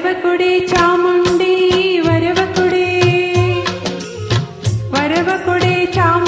వరవకుడే Chamundi వరవకుడే వరవకుడే చాము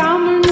Brahmana